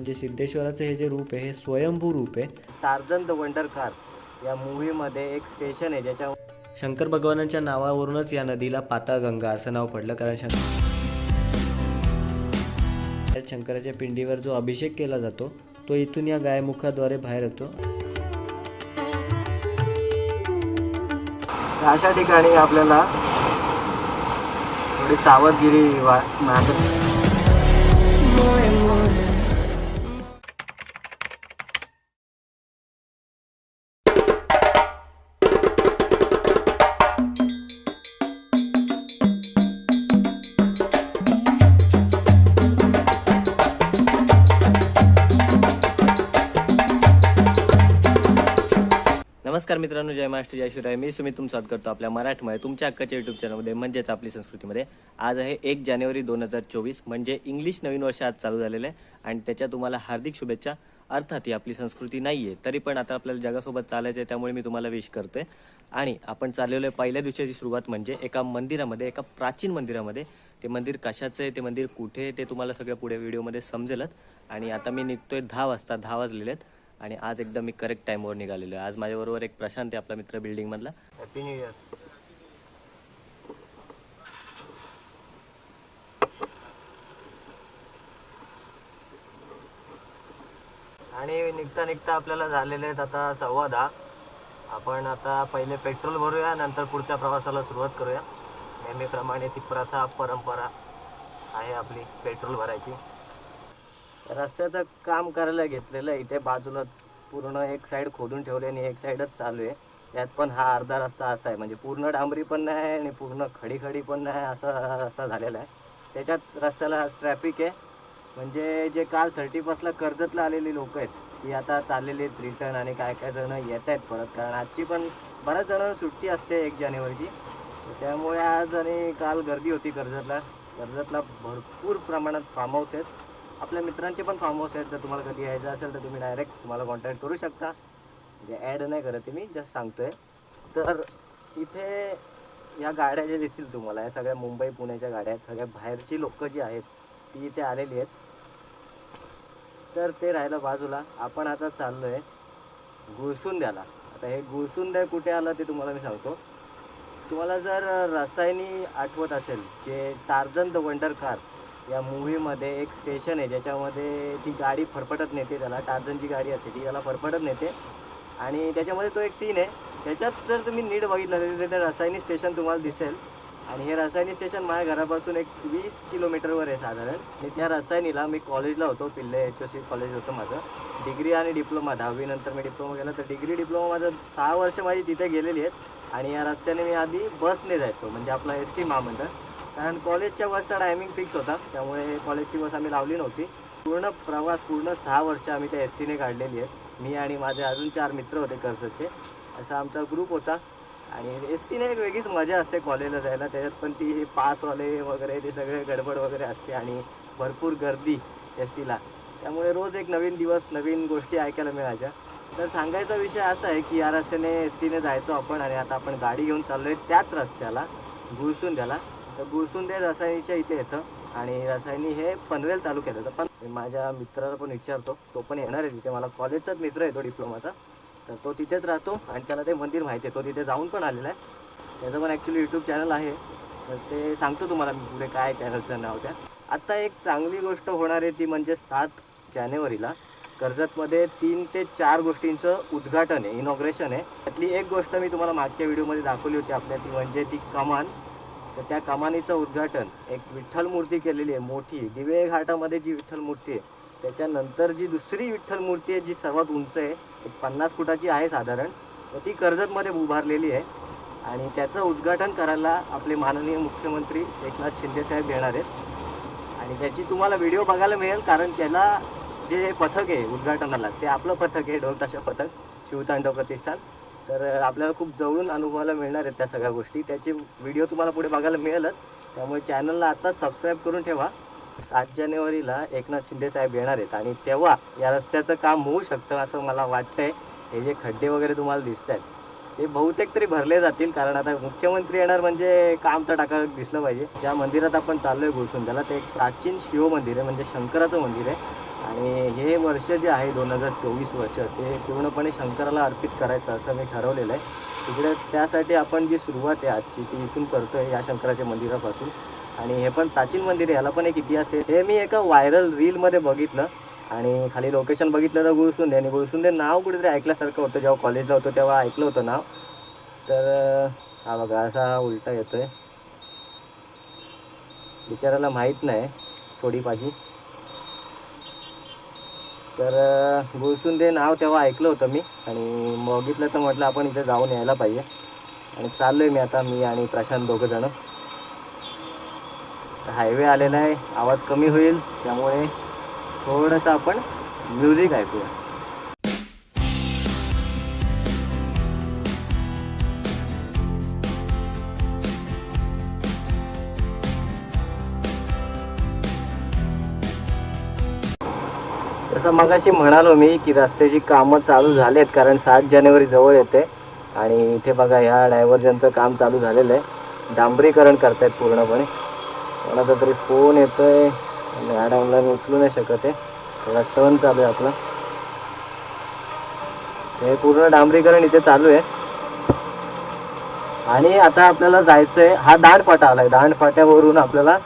म्हणजे सिद्धेश्वराचं हे जे रूप आहे हे स्वयंभू रूप आहे. टार्झन द वंडर कार या मूवीमध्ये एक स्टेशन आहे ज्याच्या शंकर भगवानांच्या नावावरूनच या नदीला पाताळगंगा असं नाव पडलं. कारण शंकर शंकराच्या पिंडीवर जो अभिषेक केला जातो तो इथून या गायमुखाद्वारे बाहेर येतो. अशा ठिकाणी आपल्याला थोडी सावधगिरी वा नमस्कार मित्रांनो जय महाराष्ट्र जय शिवराय. मी सुमित तुमचा करतो आपल्या मराठमध्ये तुमच्या हक्काच्या युट्यूब चॅनलमध्ये म्हणजेच आपली संस्कृतीमध्ये. आज आहे एक जानेवारी दोन हजार चोवीस म्हणजे इंग्लिश नवीन वर्ष आज चालू झालेलं आहे. आणि त्याच्या तुम्हाला हार्दिक शुभेच्छा. अर्थात ही आपली संस्कृती नाही आहे तरी पण आता आपल्याला जगासोबत चालायचं आहे त्यामुळे मी तुम्हाला विश करतोय. आणि आपण चाललेलो आहे पहिल्या दिवसाची सुरुवात म्हणजे एका मंदिरामध्ये एका प्राचीन मंदिरामध्ये. ते मंदिर कशाचं आहे ते मंदिर कुठे आहे ते तुम्हाला सगळं पुढे व्हिडिओमध्ये समजेलच. आणि आता मी निघतोय दहा वाजता दहा वाजलेले आहेत. आणि आज एकदम मी करेक्ट टाईमवर निघालेलो आहे. आज माझ्याबरोबर एक प्रशांत आहे आपला मित्र बिल्डिंगमधला हॅपी न्यू इयर आणि निघता निघता आपल्याला झालेले आहेत आता सव्वा दहा. आपण आता पहिले पेट्रोल भरूया नंतर पुढच्या प्रवासाला सुरुवात करूया. नेहमीप्रमाणे ती प्रथा परंपरा आहे आपली पेट्रोल भरायची. रस्त्याचं काम करायला घेतलेलं आहे. इथे बाजूला पूर्ण एक साईड खोदून ठेवली आणि एक साईडच चालू आहे. यात पण हा अर्धा रस्ता असा आहे. म्हणजे पूर्ण डांबरी पण नाही आणि पूर्ण खडी खडी पण नाही असा हा रस्ता झालेला आहे. त्याच्यात रस्त्याला ट्रॅफिक आहे. म्हणजे जे काल थर्टी फर्स्टला कर्जतला आलेली लोक आहेत ती आता चाललेली आहेत रिटर्न आणि काय काय जण येत आहेत परत. कारण आजची पण बऱ्याच जणांना सुट्टी असते एक जानेवारीची. त्यामुळे आज आणि काल गर्दी होती कर्जतला. कर्जतला भरपूर प्रमाणात फार्म हाऊस आहेत आपल्या मित्रांचे पण फार्म हाऊस आहेत. जर तुम्हाला कधी यायचं असेल तर तुम्ही डायरेक्ट तुम्हाला कॉन्टॅक्ट करू शकता. म्हणजे ॲड नाही करत मी जस्ट सांगतोय. तर इथे या गाड्या ज्या दिसतील तुम्हाला या सगळ्या मुंबई पुण्याच्या गाड्या आहेत. सगळ्या बाहेरची लोकं जी आहेत ती इथे आलेली आहेत. तर ते राहिलं बाजूला. आपण आता चाललो आहे गुळसुंद्याला. आता हे गुळसुंद्या कुठे आलं ते तुम्हाला मी सांगतो. तुम्हाला जर रसायनी आठवत असेल जे टार्जन द वंडर कार या मूवीमध्ये एक स्टेशन आहे ज्याच्यामध्ये ती गाडी फरफटत नेते त्याला टार्झनची गाडी असते ती त्याला फरफटत नेते. आणि त्याच्यामध्ये तो एक सीन आहे. त्याच्यात जर तुम्ही नीट बघितलं तर तिथे रसायनी स्टेशन तुम्हाला दिसेल. आणि हे रसायनी स्टेशन माझ्या घरापासून एक वीस किलोमीटरवर आहे साधारण. आणि त्या रसायनीला मी कॉलेजला होतो पिल्ले एच ओ सी कॉलेज होतं माझं. डिग्री आणि डिप्लोमा दहावीनंतर मी डिप्लोमा केला तर डिग्री डिप्लोमा माझं सहा वर्ष माझी तिथे गेलेली आहेत. आणि या रस्त्याने मी आधी बसने जायचो म्हणजे आपला एस टी महामंडळ. कारण कॉलेजच्या बसचा टायमिंग फिक्स होता त्यामुळे कॉलेजची बस आम्ही लावली नव्हती. पूर्ण प्रवास पूर्ण सहा वर्ष आम्ही त्या एस टीने काढलेली आहेत. मी आणि माझे अजून चार मित्र होते कर्जतचे. असा आमचा ग्रुप होता. आणि एस टीने एक वेगळीच मजा असते कॉलेजला जायला. त्याच्यात पण ती पासवाले वगैरे ते सगळे गडबड वगैरे असते आणि भरपूर गर्दी एस टीला त्यामुळे रोज एक नवीन दिवस नवीन गोष्टी ऐकायला मिळायच्या. तर सांगायचा विषय असा आहे की या रस्त्याने एस टीने जायचो आपण आणि आता आपण गाडी घेऊन चाललो आहे त्याच रस्त्याला घुसून त्याला. तर गुळसुंदे रसायनीच्या इथे येतं आणि रसायनी हे पनवेल तालुक्यात येतं. पण माझ्या मित्राला पण विचारतो तो पण येणार आहे तिथे. मला कॉलेजचाच मित्र आहे तो डिप्लोमाचा. तर तो तिथेच राहतो आणि त्याला ते मंदिर माहिती आहे. तो तिथे जाऊन पण आलेला आहे. त्याचं पण ॲक्च्युली यूट्यूब चॅनल आहे. तर ते सांगतो तुम्हाला मी पुढे काय चॅनलचं नाव त्या. आत्ता एक चांगली गोष्ट होणार आहे ती म्हणजे सात जानेवारीला कर्जतमध्ये तीन ते चार गोष्टींचं उद्घाटन आहे इनॉग्रेशन आहे. त्यातली एक गोष्ट मी तुम्हाला मागच्या व्हिडिओमध्ये दाखवली होती आपल्या ती म्हणजे ती कमान. तर त्या कमानीचं उद्घाटन एक विठ्ठल मूर्ती केलेली आहे मोठी. दिवे घाटामध्ये जी विठ्ठल मूर्ती आहे त्याच्यानंतर जी दुसरी विठ्ठल मूर्ती आहे जी सर्वात उंच आहे एक पन्नास फुटाची आहे साधारण तर ती कर्जतमध्ये उभारलेली आहे. आणि त्याचं उद्घाटन करायला आपले माननीय मुख्यमंत्री एकनाथ शिंदेसाहेब येणार आहेत. आणि त्याची तुम्हाला व्हिडिओ बघायला मिळेल कारण त्याला जे पथक आहे उद्घाटनाला ते आपलं पथक आहे ढोलताशा पथक शिवतांडव प्रतिष्ठान. तर आपल्याला खूप जवळून अनुभवायला मिळणार आहेत त्या सगळ्या गोष्टी. त्याचे व्हिडिओ तुम्हाला पुढे बघायला मिळेलच. त्यामुळे चॅनलला आत्ताच सबस्क्राईब करून ठेवा. सात जानेवारीला एकनाथ शिंदे साहेब येणार आहेत आणि तेव्हा या रस्त्याचं काम होऊ शकतं असं मला वाटतंय. हे जे खड्डे वगैरे तुम्हाला दिसत आहेत ते बहुतेक तरी भरले जातील कारण आता मुख्यमंत्री येणार म्हणजे काम तर टाका दिसलं पाहिजे. ज्या मंदिरात आपण चाललोय घुसून त्याला ते एक प्राचीन शिव मंदिर आहे म्हणजे शंकराचं मंदिर आहे. आणि हे वर्ष जे आहे दोन हजार चोवीस वर्ष ते पूर्णपणे शंकराला अर्पित करायचं असं मी ठरवलेलं आहे. तिकडे त्यासाठी आपण जी सुरुवात आहे आजची ती इथून करतो आहे या शंकराच्या मंदिरापासून. आणि हे पण प्राचीन मंदिर आहे याला पण एक इतिहास आहे. हे मी एका व्हायरल रीलमध्ये बघितलं. आणि खाली लोकेशन बघितलं तर गुळसुंदे आणि गुळसुंदे नाव कुठेतरी ऐकल्यासारखं होतं. जेव्हा कॉलेजला होतो तेव्हा ऐकलं होतं नाव. तर हा बघा असा उलटा येतो आहे बिचाराला माहीत नाही थोडी पाजी तर गुळसुंदे नाव तेव्हा ऐकलं होतं मी. आणि बघितलं तर म्हटलं आपण इथे जाऊन यायला पाहिजे. आणि चाललो आहे मी आता मी आणि प्रशांत दोघं जण. हायवे आलेला आहे आवाज कमी होईल त्यामुळे थोडंसं आपण म्युझिक ऐकूया. तसं मगाशी म्हणालो मी की रस्त्याची कामं चालू झालेत कारण सात जानेवारी जवळ येते आणि इथे बघा ह्या डायव्हर्जनचं काम चालू झालेलं आहे. डांबरीकरण करतायत पूर्णपणे. कोणाचा तरी फोन येतोय. आणि ह्या मी उचलू नाही शकत आहे. थोडा टर्न चालू आहे आपला. हे पूर्ण डांबरीकरण इथे चालू आहे. आणि आता आपल्याला जायचंय हा दांडफाटा आलाय. दांडफाट्यावरून आपल्याला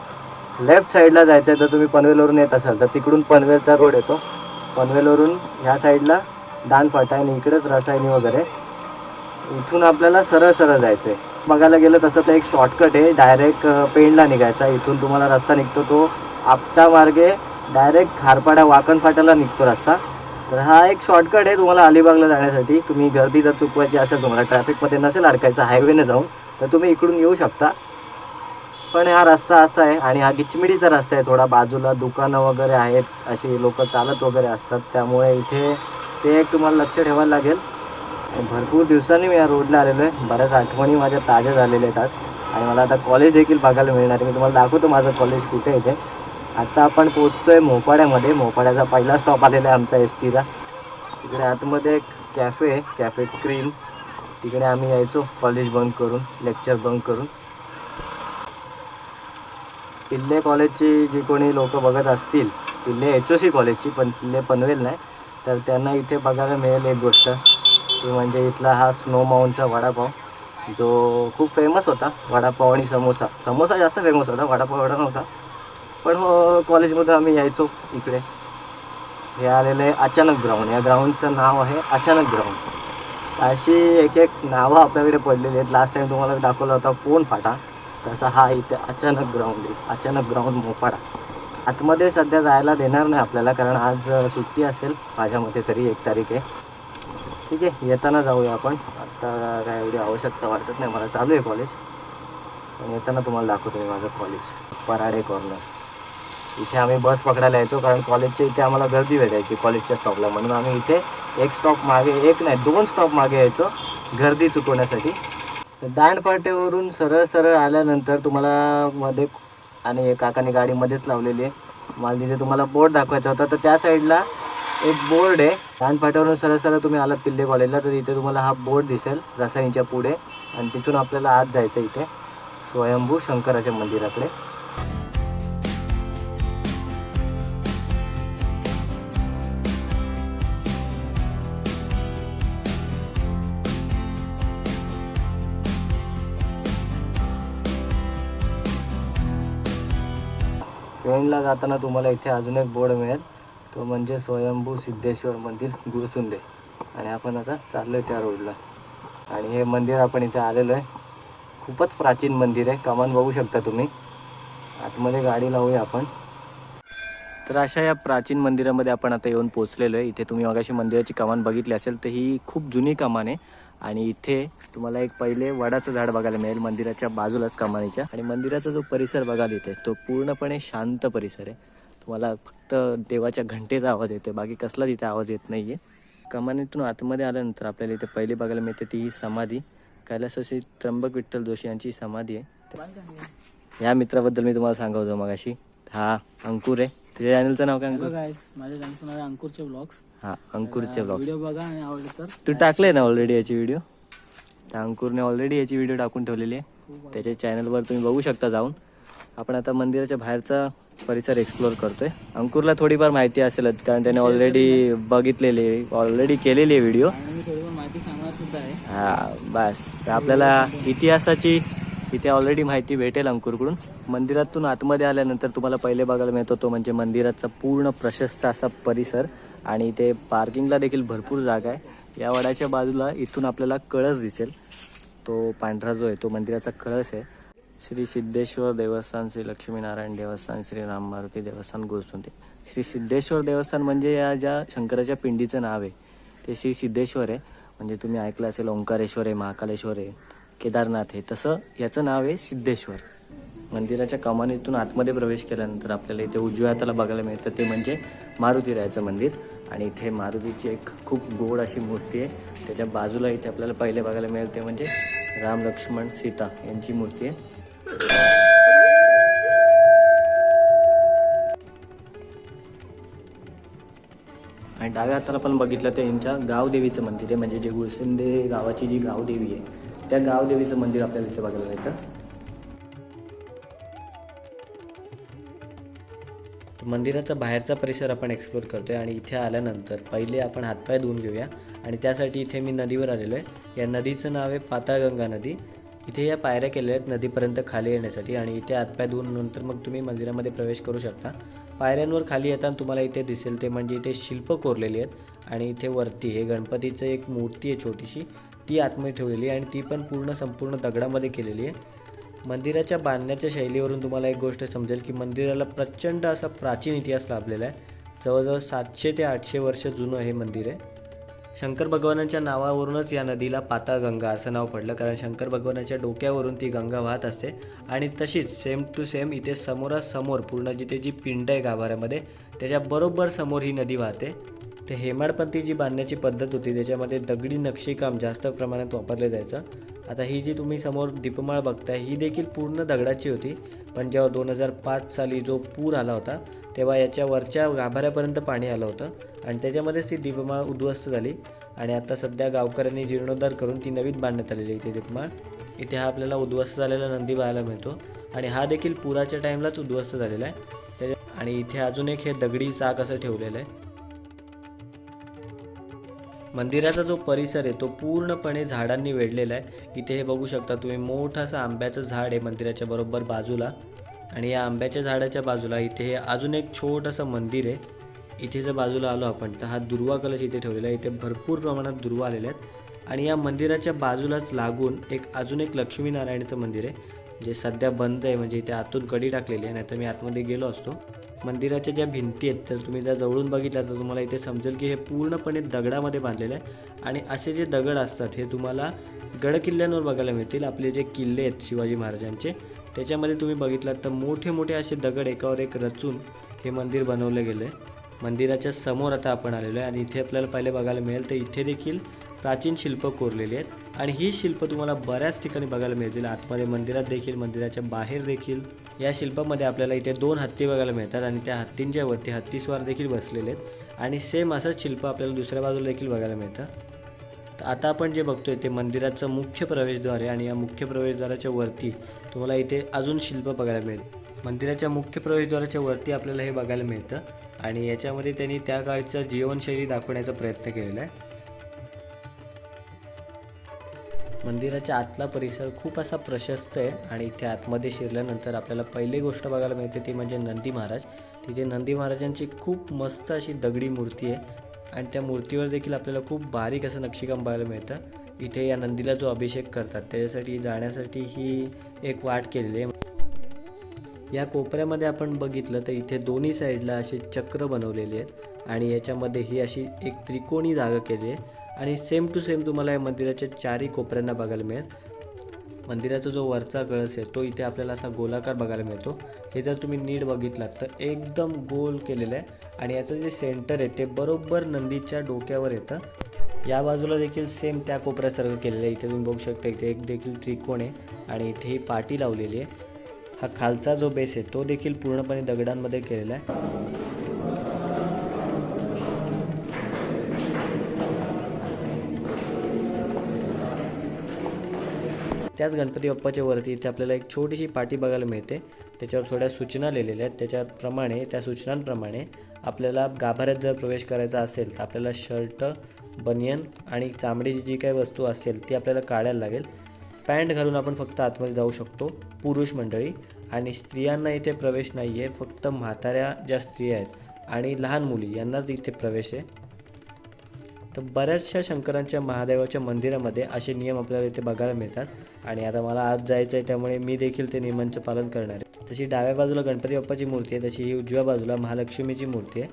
लेफ्ट साईडला जायचं आहे तर तुम्ही पनवेलवरून येत असाल तर तिकडून पनवेलचा रोड येतो. पनवेलवरून ह्या साईडला दांडफाटा आणि इकडेच रसायनी वगैरे. इथून आपल्याला सरळ सरळ जायचं आहे बघायला गेलं तसं तर एक शॉर्टकट आहे. डायरेक्ट पेंडला निघायचा. इथून तुम्हाला रस्ता निघतो तो आपटा मार्गे डायरेक्ट खारपाडा वाकण फाट्याला निघतो रस्ता. तर हा एक शॉर्टकट आहे तुम्हाला अलिबागला जाण्यासाठी. तुम्ही गर्दी जर चुकवायची असेल तुम्हाला ट्रॅफिकमध्ये नसेल अडकायचं हायवेने जाऊन तर तुम्ही इकडून येऊ शकता. पण हा रस्ता असा आहे आणि हा गिचमिडीचा रस्ता आहे. थोडा बाजूला दुकानं वगैरे आहेत अशी लोक चालत वगैरे असतात. त्यामुळे इथे ते एक तुम्हाला लक्ष ठेवायला लागेल. आणि भरपूर दिवसांनी मी या रोडला आलेलो आहे. बऱ्याच आठवणी माझ्या ताज्या झालेल्या आहेत आज. आणि मला आता कॉलेज देखील बघायला मिळणार आहे. मी तुम्हाला दाखवतो माझं कॉलेज कुठे आहे ते. आता आपण पोचतोय मोपाड्यामध्ये. मोपाड्याचा पहिला स्टॉप आलेला आहे आमचा एस टीला तिकडे आतमध्ये एक कॅफे आहे कॅफे क्रीम तिकडे आम्ही यायचो कॉलेज बंद करून लेक्चर बंद करून. पिल्ले कॉलेजची जी कोणी लोक बघत असतील पिल्ले एच ओ सी कॉलेजची पण पिल्ले पनवेल नाही तर त्यांना इथे बघायला मिळेल एक गोष्ट. ती म्हणजे इथला हा स्नो माउंटचा वडापाव जो खूप फेमस होता. वडापाव आणि समोसा. समोसा जास्त फेमस होता वडापाव एवढा नव्हता. पण हो, कॉलेजमध्ये आम्ही यायचो इकडे. हे आलेलं आहे अचानक ग्राउंड. या ग्राउंडचं नाव आहे अचानक ग्राउंड. अशी एक एक नावं आपल्याकडे पडलेली आहेत. लास्ट टाईम तुम्हाला दाखवला होता फोन फाटा? तसा हा इथे अचानक ग्राउंड आहे. अचानक ग्राउंड मोपाडा. आतमध्ये सध्या जायला देणार नाही आपल्याला कारण आज सुट्टी असेल. माझ्या मते तरी एक तारीख आहे. ठीक आहे येताना जाऊया आपण. आत्ता काय एवढी आवश्यकता वाटत नाही. मला चालू आहे कॉलेज. पण येताना तुम्हाला दाखवतो मी माझं कॉलेज. पराडे कॉर्नर इथे आम्ही बस पकडायला यायचो कारण कॉलेजच्या इथे आम्हाला गर्दी भेटायची कॉलेजच्या स्टॉपला म्हणून आम्ही इथे एक स्टॉप मागे एक नाही दोन स्टॉप मागे यायचो गर्दी चुकवण्यासाठी. तर दांडपाट्यावरून सरळ सरळ आल्यानंतर तुम्हाला मध्ये आणि एक काकाने गाडी मध्येच लावलेली आहे. मला तिथे तुम्हाला बोर्ड दाखवायचा होता. तर त्या साईडला एक बोर्ड आहे. दांडपाट्यावरून सरळ सरळ तुम्ही आलात पिल्ले कॉलेजला तर इथे तुम्हाला हा बोर्ड दिसेल रसायनीच्या पुढे. आणि तिथून आपल्याला आत जायचं इथे. स्वयंभू शंकराच्या मंदिराकडे. ट्रेनला जाताना तुम्हाला इथे अजून एक बोर्ड मिळेल. तो म्हणजे स्वयंभू सिद्धेश्वर मंदिर गुरुसुंदे. आणि आपण आता चाललो आहे त्या रोडला आणि हे मंदिर आपण इथे आलेलो आहे. खूपच प्राचीन मंदिर आहे. कमान बघू शकता तुम्ही. आतमध्ये गाडी लावूया आपण. तर अशा या प्राचीन मंदिरामध्ये आपण आता येऊन पोहोचलेलो आहे. इथे तुम्ही मगाशी मंदिराची कमान बघितली असेल तर ही खूप जुनी कमान आहे. आणि इथे तुम्हाला एक पहिले वडाचं झाड बघायला मिळेल मंदिराच्या बाजूलाच कमानीच्या. आणि मंदिराचा जो परिसर बघायला इथे तो पूर्णपणे शांत परिसर आहे. तुम्हाला फक्त देवाच्या घंटेचा आवाज येतो बाकी कसलाच इथे आवाज येत नाही आहे कमानीतून आतमध्ये आल्यानंतर आपल्याला इथे पहिली बघायला मिळते ती ही समाधी. कैलासवासी त्र्यंबक विठ्ठल जोशी यांची समाधी आहे. या मित्राबद्दल मी तुम्हाला सांगतो मगाशी हा अंकुर आहे. तुझ्या चॅनलचं नाव काय अंकुर? माझ्या चॅनलचं नाव आहे अंकुरचे ब्लॉग्स हा अंकुरचे ब्लॉग व्हिडिओ बघा आणि आवडले तर. तू टाकले ना ऑलरेडी याची व्हिडिओ त्या अंकुरने ऑलरेडी याची व्हिडिओ टाकून ठेवलेली आहे. त्याच्या चॅनलवर तुम्ही बघू शकता जाऊन. आपण आता मंदिराच्या बाहेरचा परिसर एक्सप्लोर करतोय. अंकुरला थोडीफार माहिती असेलच कारण त्याने ऑलरेडी बघितलेली ऑलरेडी केलेली आहे व्हिडिओ माहिती सांगणार सुद्धा आहे. हा बस. तर आपल्याला इतिहासाची इथे ऑलरेडी माहिती भेटेल अंकुरकडून. मंदिरातून आतमध्ये आल्यानंतर तुम्हाला पहिले बघायला मिळतो तो म्हणजे मंदिराचा पूर्ण प्रशस्त असा परिसर. आणि इथे पार्किंगला देखील भरपूर जागा आहे. या वडाच्या बाजूला इथून आपल्याला कळस दिसेल. तो पांढरा जो आहे तो मंदिराचा कळस आहे. श्री सिद्धेश्वर देवस्थान श्री लक्ष्मीनारायण देवस्थान श्री राम मारुती देवस्थान गुरुसुंदे श्री सिद्धेश्वर देवस्थान म्हणजे या ज्या शंकराच्या पिंडीचं नाव आहे ते श्री सिद्धेश्वर आहे. म्हणजे तुम्ही ऐकलं असेल ओंकारेश्वर आहे महाकालेश्वर आहे केदारनाथ आहे तसं याचं नाव आहे सिद्धेश्वर. मंदिराच्या कमानीतून आतमध्ये प्रवेश केल्यानंतर आपल्याला इथे उजव्या हाताला बघायला मिळतं. ते म्हणजे मारुतीरायाचं मंदिर. आणि इथे मारुतीची एक खूप गोड अशी मूर्ती आहे. त्याच्या बाजूला इथे आपल्याला पहिले बघायला मिळेल ते म्हणजे राम लक्ष्मण सीता यांची मूर्ती आहे. आणि डाव्या हाताला पण बघितलं तर यांच्या गावदेवीचं मंदिर आहे. म्हणजे जे गुळसिंदे गावाची जी गावदेवी आहे त्या गावदेवीचं मंदिर आपल्याला इथे बघायला मिळतं. तर मंदिराचा बाहेरचा परिसर आपण एक्सप्लोर करतो आहे आणि इथे आल्यानंतर पहिले आपण हातपाय धुवून घेऊया. आणि त्यासाठी इथे मी नदीवर आलेलो आहे. या नदीचं नाव आहे पाताळगंगा नदी. इथे या पायऱ्या केलेल्या आहेत नदीपर्यंत खाली येण्यासाठी आणि इथे हातपाय धुवून नंतर मग तुम्ही मंदिरामध्ये प्रवेश करू शकता. पायऱ्यांवर खाली येताना तुम्हाला इथे दिसेल ते म्हणजे इथे शिल्प कोरलेली आहेत आणि इथे वरती हे गणपतीचं एक मूर्ती आहे छोटीशी. ती आतमध्ये ठेवलेली आहे आणि ती पण पूर्ण संपूर्ण दगडामध्ये केलेली आहे. मंदिराच्या बांधण्याच्या शैलीवरून तुम्हाला एक गोष्ट समजेल की मंदिराला प्रचंड असा प्राचीन इतिहास लाभलेला आहे. जवळजवळ सातशे ते आठशे वर्ष जुनं हे मंदिर आहे. शंकर भगवानांच्या नावावरूनच या नदीला पाताळगंगा असं नाव पडलं कारण शंकर भगवानाच्या डोक्यावरून ती गंगा वाहत असते. आणि तशीच सेम टू सेम इथे समोरासमोर पूर्ण जिथे जी पिंड आहे गाभाऱ्यामध्ये त्याच्या बरोबर समोर ही नदी वाहते. ते हेमाडपंथी जी बांधण्याची पद्धत होती त्याच्यामध्ये दगडी नक्षीकाम जास्त प्रमाणात वापरले जायचं. आता ही जी तुम्ही समोर दीपमाळ बघताय ही देखील पूर्ण दगडाची होती. पण जेव्हा दोन हजार पाच साली जो पूर आला होता तेव्हा याच्या वरच्या गाभाऱ्यापर्यंत पाणी आलं होतं आणि त्याच्यामध्येच ती दीपमाळ उद्ध्वस्त झाली. आणि आता सध्या गावकऱ्यांनी जीर्णोद्धार करून ती नवीन बांधण्यात आलेली आहे इथे दीपमाळ. इथे हा आपल्याला उद्ध्वस्त झालेला नंदी पाहायला मिळतो. आणि हा देखील पुराच्या टाईमलाच उद्ध्वस्त झालेला आहे. त्याच्या आणि इथे अजून एक हे दगडी चाक असं ठेवलेलं आहे. मंदिराचा जो परिसर आहे तो पूर्णपणे झाडांनी वेढलेला आहे. इथे हे बघू शकता तुम्ही मोठं असं आंब्याचं झाड आहे मंदिराच्या बरोबर बाजूला. आणि या आंब्याच्या झाडाच्या बाजूला इथे हे अजून एक छोटंसं मंदिर आहे. इथे जर बाजूला आलो आपण तर हा दुर्वा कलश इथे ठेवलेला आहे. इथे भरपूर प्रमाणात दुर्वा आलेले आहेत. आणि या मंदिराच्या बाजूलाच लागून एक अजून एक लक्ष्मीनारायणचं मंदिर आहे जे सध्या बंद आहे. म्हणजे इथे आतून कडी टाकलेली आहे नाहीतर मी आतमध्ये गेलो असतो. मंदिराच्या ज्या भिंती आहेत तर तुम्ही जर जवळून बघितल्या तर तुम्हाला इथे समजेल की हे पूर्णपणे दगडामध्ये बांधलेलं आहे. आणि असे जे दगड असतात हे तुम्हाला गडकिल्ल्यांवर बघायला मिळतील. आपले जे किल्ले आहेत शिवाजी महाराजांचे त्याच्यामध्ये तुम्ही बघितलात तर मोठे मोठे असे दगड एकावर एक रचून हे मंदिर बनवलं गेलं आहे मंदिराच्या समोर आता आपण आलेलो आहे आणि इथे आपल्याला पहिले बघायला मिळेल तर इथे देखील प्राचीन शिल्प कोरलेली आहेत. आणि ही शिल्प तुम्हाला बऱ्याच ठिकाणी बघायला मिळतील. आतमध्ये मंदिरात देखील मंदिराच्या बाहेर देखील. या शिल्पामध्ये आपल्याला इथे दोन हत्ती बघायला मिळतात आणि त्या हत्तींच्या वरती हत्तीस्वार देखील बसलेले आहेत. आणि सेम असंच शिल्प आपल्याला दुसऱ्या बाजूला देखील बघायला मिळतं. तर आता आपण जे बघतोय ते मंदिराचं मुख्य प्रवेशद्वार आहे आणि या मुख्य प्रवेशद्वाराच्या वरती तुम्हाला इथे अजून शिल्प बघायला मिळेल. मंदिराच्या मुख्य प्रवेशद्वाराच्या वरती आपल्याला हे बघायला मिळतं आणि याच्यामध्ये त्यांनी त्या काळच्या जीवनशैली दाखवण्याचा प्रयत्न केलेला आहे. मंदिराच्या आतला परिसर खूप असा प्रशस्त आहे आणि इथे आतमध्ये शिरल्यानंतर आपल्याला पहिली गोष्ट बघायला मिळते ती म्हणजे नंदी महाराज. तिथे नंदी महाराजांची खूप मस्त अशी दगडी मूर्ती आहे. आणि त्या मूर्तीवर देखील आपल्याला खूप बारीक असं नक्षीकाम पाहायला मिळतं. इथे या नंदीला जो अभिषेक करतात त्याच्यासाठी जाण्यासाठी ही एक वाट केलेली आहे. या कोपऱ्यामध्ये आपण बघितलं तर इथे दोन्ही साईडला असे चक्र बनवलेले आहेत आणि याच्यामध्ये ही अशी एक त्रिकोणी जागा केली आहे. आणि सेम टू सेम तुम्हाला या मंदिराच्या चारही कोपऱ्यांना बघायला मिळेल. मंदिराचा जो वरचा कळस आहे तो इथे आपल्याला असा गोलाकार बघायला मिळतो. हे जर तुम्ही नीट बघितलात तर एकदम गोल केलेलं आहे. आणि याचं जे सेंटर आहे ते बरोबर नंदीच्या डोक्यावर येतं. या बाजूला देखील सेम त्या कोपऱ्यासारखं केलेलं आहे. इथे तुम्ही बघू शकता इथे एक देखील त्रिकोण आहे आणि इथे ही पाटी लावलेली आहे. हा खालचा जो बेस आहे तो देखील पूर्णपणे दगडांमध्ये केलेला आहे. त्याच गणपती बाप्पाच्या वरती इथे आपल्याला एक छोटीशी पाटी बघायला मिळते. त्याच्यावर थोड्या सूचना लिहिलेल्या आहेत. त्याच्याप्रमाणे त्या सूचनांप्रमाणे आपल्याला गाभाऱ्यात जर प्रवेश करायचा असेल तर आपल्याला शर्ट बनियन आणि चामडीची जी काही वस्तू असेल ती आपल्याला काढायला लागेल. पॅन्ट घालून आपण फक्त आतमध्ये जाऊ शकतो पुरुष मंडळी. आणि स्त्रियांना इथे प्रवेश नाही आहे फक्त म्हाताऱ्या ज्या स्त्रिया आहेत आणि लहान मुली यांनाच इथे प्रवेश आहे. तर बऱ्याचशा शंकरांच्या महादेवाच्या मंदिरामध्ये असे नियम आपल्याला इथे बघायला मिळतात. आणि आता मला आज जायचं आहे त्यामुळे मी देखील ते नियमांचं पालन करणार आहे. तशी डाव्या बाजूला गणपती बाप्पाची मूर्ती आहे तशी ही उजव्या बाजूला महालक्ष्मीची मूर्ती आहे.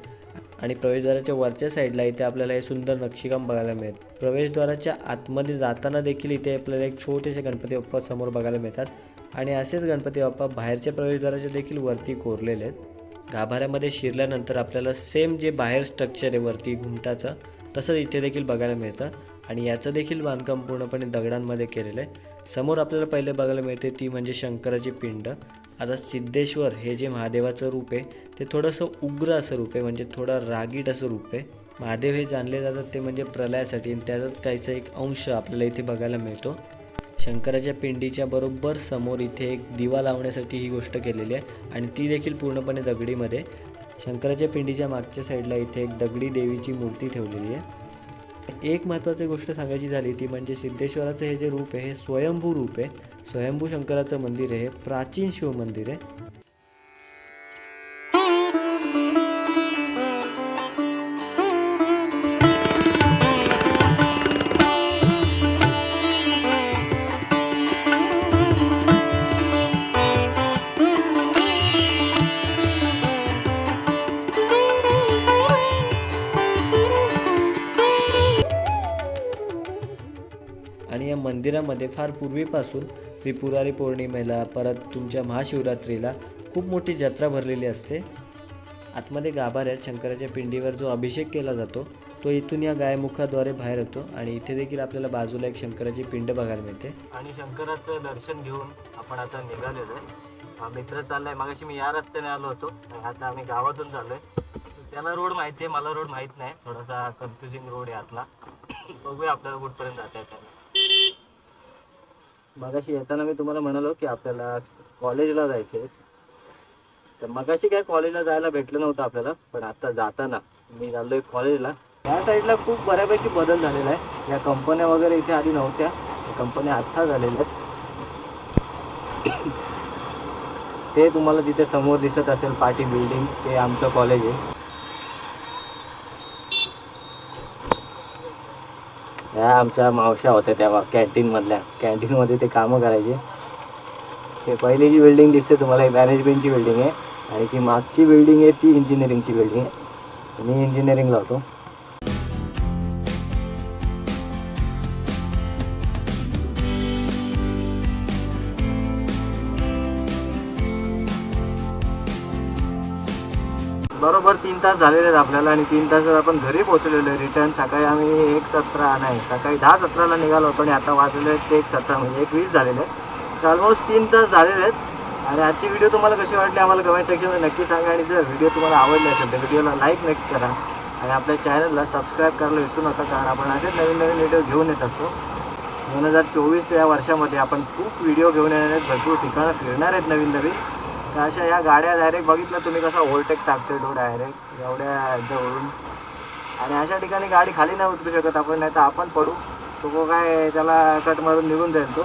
आणि प्रवेशद्वाराच्या वरच्या साईडला इथे आपल्याला हे सुंदर नक्षीकाम बघायला मिळेल. प्रवेशद्वाराच्या आतमध्ये जाताना देखील इथे आपल्याला एक छोटेसे गणपती बाप्पा समोर बघायला मिळतात. आणि असेच गणपती बाप्पा बाहेरच्या प्रवेशद्वाराच्या देखील वरती कोरलेले आहेत. गाभाऱ्यामध्ये शिरल्यानंतर आपल्याला सेम जे बाहेर स्ट्रक्चर आहे वरती घुमटाचं तसंच इथे देखील बघायला मिळतं. आणि याचं देखील बांधकाम पूर्णपणे दगडांमध्ये केलेलं आहे. समोर आपल्याला पहिले बघायला मिळते ती म्हणजे शंकराची पिंड. आता सिद्धेश्वर हे जे महादेवाचं रूप आहे ते थोडंसं उग्र असं रूप आहे म्हणजे थोडं रागीट असं रूप आहे. महादेव हे जाणले जातात ते म्हणजे प्रलयासाठी आणि त्याचाच काहीचा एक अंश आपल्याला इथे बघायला मिळतो. शंकराच्या पिंडीच्या बरोबर समोर इथे एक दिवा लावण्यासाठी ही गोष्ट केलेली आहे आणि ती देखील पूर्णपणे दगडीमध्ये. शंकराच्या पिंडीच्या मागच्या साईडला इथे एक दगडी देवीची मूर्ती ठेवलेली आहे. एक महत्त्वाची गोष्ट सांगायची झाली ती म्हणजे सिद्धेश्वराचं हे जे रूप आहे हे स्वयंभू रूप आहे. स्वयंभू शंकराचं मंदिर आहे हे प्राचीन शिवमंदिर आहे. आणि या मंदिरामध्ये फार पूर्वीपासून त्रिपुरारी पौर्णिमेला परत तुमच्या महाशिवरात्रीला खूप मोठी जत्रा भरलेली असते. आतमध्ये गाभाऱ्यात शंकराच्या पिंडीवर जो अभिषेक केला जातो तो इथून या गायमुखाद्वारे बाहेर येतो आणि इथे देखील आपल्याला बाजूला एक शंकराची पिंड बघायला मिळते. आणि शंकराचं दर्शन घेऊन आपण आता निघालेलो आहे. हा मित्र चाललाय मागाशी मी या रस्त्याने आलो होतो आणि आता आम्ही गावातून चाललोय. त्याला रोड माहिती आहे मला रोड माहीत नाही. थोडासा कन्फ्युजिंग रोड आहे आतला. बघूया आपल्याला कुठपर्यंत जाता येतं. मगाशी येताना मी तुम्हाला म्हणालो की आपल्याला कॉलेजला जायचे तर मगाशी काय कॉलेजला जायला भेटलं नव्हतं आपल्याला पण आता जाताना मी चाललोय कॉलेजला. या साईडला खूप बऱ्यापैकी बदल झालेला आहे. या कंपन्या वगैरे इथे आधी नव्हत्या. कंपन्या आत्ता झालेल्या आहेत. ते तुम्हाला तिथे समोर दिसत असेल पाठी बिल्डिंग ते आमचं कॉलेज आहे. ह्या आमच्या मावश्या होत्या तेव्हा कॅन्टीनमधल्या कॅन्टीनमध्ये ते कामं करायचे. ते पहिली जी बिल्डिंग दिसते तुम्हाला ही मॅनेजमेंटची बिल्डिंग आहे. आणि ती मागची बिल्डिंग आहे ती इंजिनिअरिंगची बिल्डिंग आहे. मी इंजिनिअरिंगला होतो. बरोबर तीन तास झालेले आहेत आपल्याला आणि तीन तासात आपण घरी पोहोचलेलो आहे. रिटर्न सकाळी आम्ही एक सतरा नाही सकाळी दहा सतराला निघालो होतो आणि आता वाजलेले आहेत ते एक सतरा म्हणजे एक वीस झालेले आहेत. तर ऑलमोस्ट तीन तास झालेले आहेत. आणि आजची व्हिडिओ तुम्हाला कशी वाटली आम्हाला कमेंट सेक्शनमध्ये नक्की सांगा आणि जर व्हिडिओ तुम्हाला आवडले असेल तर व्हिडिओला लाईक नक्की करा. आणि आपल्या चॅनलला सबस्क्राईब करायला विसरू नका कारण आपण असेच नवीन नवीन व्हिडिओ घेऊन येत असतो. दोन हजार चोवीस या वर्षामध्ये आपण खूप व्हिडिओ घेऊन येणार आहेत. भरपूर ठिकाणं फिरणार आहेत नवीन नवीन. अशा या गाड्या डायरेक्ट बघितलं तुम्ही कसा ओव्हरटेक टाकतो तो डायरेक्ट एवढ्या जवळून. आणि अशा ठिकाणी गाडी खाली नाही उतरू शकत आपण नाही तर आपण पडू. तो काय त्याला कट मारून निघून जाईल तो.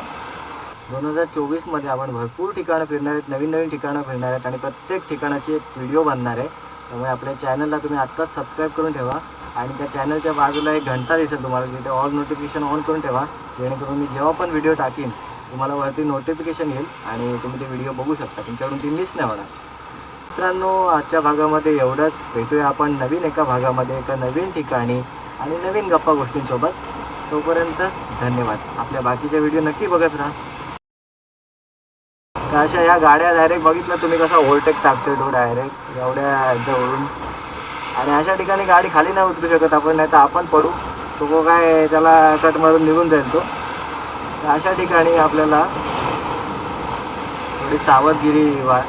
दोन हजार चोवीसमध्ये आपण भरपूर ठिकाणं फिरणार आहेत नवीन नवीन ठिकाणं फिरणार आहेत आणि प्रत्येक ठिकाणाची एक व्हिडिओ बनणार आहे. त्यामुळे आपल्या चॅनलला तुम्ही आत्ताच सबस्क्राईब करून ठेवा. आणि त्या चॅनलच्या बाजूला एक घंटा दिसेल तुम्हाला तिथे ऑल नोटिफिकेशन ऑन करून ठेवा. जेणेकरून मी जेव्हा पण व्हिडिओ टाकीन तुम्हाला वरती नोटिफिकेशन येईल आणि तुम्ही ते व्हिडिओ बघू शकता. तुमच्याकडून ती मिस नाही होणार. मित्रांनो आजच्या भागामध्ये एवढंच. भेटूया आपण नवीन एका भागामध्ये एका नवीन ठिकाणी आणि नवीन गप्पा गोष्टींसोबत. तोपर्यंत धन्यवाद. आपल्या बाकीच्या व्हिडिओ नक्की बघत राहा. तर अशा या गाड्या डायरेक्ट बघितलं तुम्ही कसा ओव्हरटेक टाकतोय तो डायरेक्ट एवढ्या जवळून आणि अशा ठिकाणी गाडी खाली नाही उतरू शकत आपण नाही तर आपण पडू. तो काय त्याला कट मारून निघून जाईल तो. अशा ठिकाणी आपल्याला थोडी सावधगिरी वा